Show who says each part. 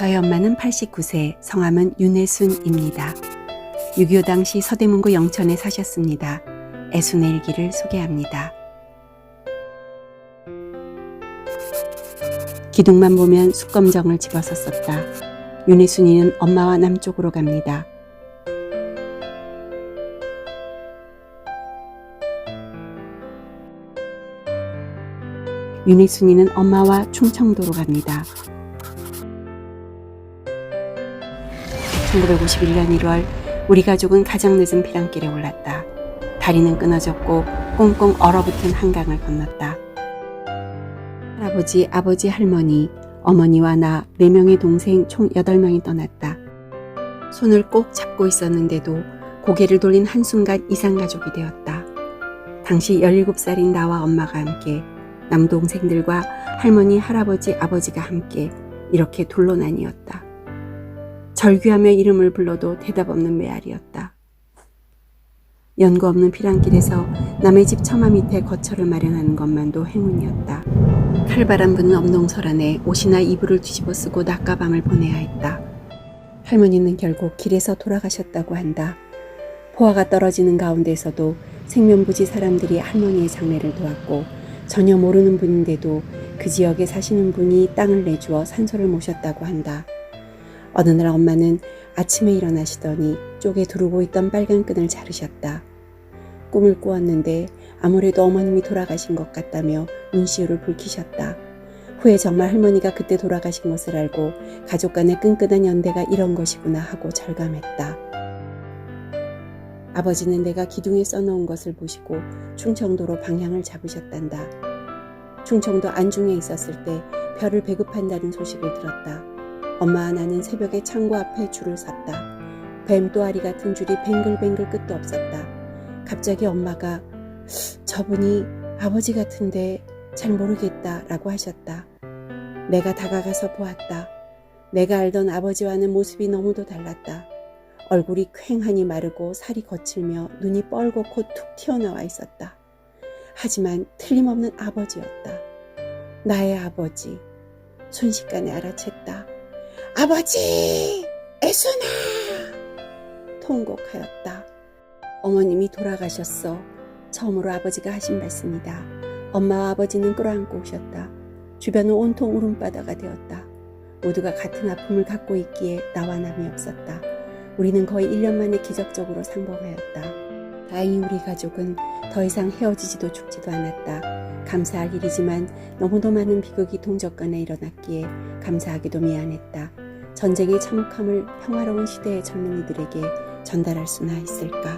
Speaker 1: 저희 엄마는 89세, 성함은 윤혜순입니다. 6.25 당시 서대문구 영천에 사셨습니다. 애순의 일기를 소개합니다. 기둥만 보면 숙검정을 집어서 썼다. 윤혜순이는 엄마와 남쪽으로 갑니다. 윤혜순이는 엄마와 충청도로 갑니다. 1951년 1월 우리 가족은 가장 늦은 피랑길에 올랐다. 다리는 끊어졌고 꽁꽁 얼어붙은 한강을 건넜다. 할아버지, 아버지, 할머니, 어머니와 나네 명의 동생 총 8명이 떠났다. 손을 꼭 잡고 있었는데도 고개를 돌린 한순간 이상가족이 되었다. 당시 17살인 나와 엄마가 함께 남동생들과 할머니, 할아버지, 아버지가 함께 이렇게 둘로 나뉘었다. 절규하며 이름을 불러도 대답 없는 메아리였다. 연고 없는 피랑길에서 남의 집 처마 밑에 거처를 마련하는 것만도 행운이었다. 칼바람 부는 엄동설 안에 옷이나 이불을 뒤집어 쓰고 낮과 밤을 보내야 했다. 할머니는 결국 길에서 돌아가셨다고 한다. 포화가 떨어지는 가운데서도 생면부지 사람들이 할머니의 장례를 도왔고 전혀 모르는 분인데도 그 지역에 사시는 분이 땅을 내주어 산소를 모셨다고 한다. 어느 날 엄마는 아침에 일어나시더니 쪽에 두르고 있던 빨간 끈을 자르셨다. 꿈을 꾸었는데 아무래도 어머님이 돌아가신 것 같다며 눈시울을 붉히셨다. 후에 정말 할머니가 그때 돌아가신 것을 알고 가족 간의 끈끈한 연대가 이런 것이구나 하고 절감했다. 아버지는 내가 기둥에 써놓은 것을 보시고 충청도로 방향을 잡으셨단다. 충청도 안중에 있었을 때 별을 배급한다는 소식을 들었다. 엄마와 나는 새벽에 창고 앞에 줄을 섰다. 뱀 또아리 같은 줄이 뱅글뱅글 끝도 없었다. 갑자기 엄마가 저분이 아버지 같은데 잘 모르겠다 라고 하셨다. 내가 다가가서 보았다. 내가 알던 아버지와는 모습이 너무도 달랐다. 얼굴이 퀭하니 마르고 살이 거칠며 눈이 뻘고 코 툭 튀어나와 있었다. 하지만 틀림없는 아버지였다. 나의 아버지. 순식간에 알아챘다. 아버지! 애순아! 통곡하였다. 어머님이 돌아가셨어. 처음으로 아버지가 하신 말씀이다. 엄마와 아버지는 끌어안고 오셨다. 주변은 온통 울음바다가 되었다. 모두가 같은 아픔을 갖고 있기에 나와 남이 없었다. 우리는 거의 1년 만에 기적적으로 상봉하였다. 다행히 우리 가족은 더 이상 헤어지지도 죽지도 않았다. 감사할 일이지만 너무도 많은 비극이 동접간에 일어났기에 감사하기도 미안했다. 전쟁의 참혹함을 평화로운 시대의 젊은이들에게 전달할 수나 있을까?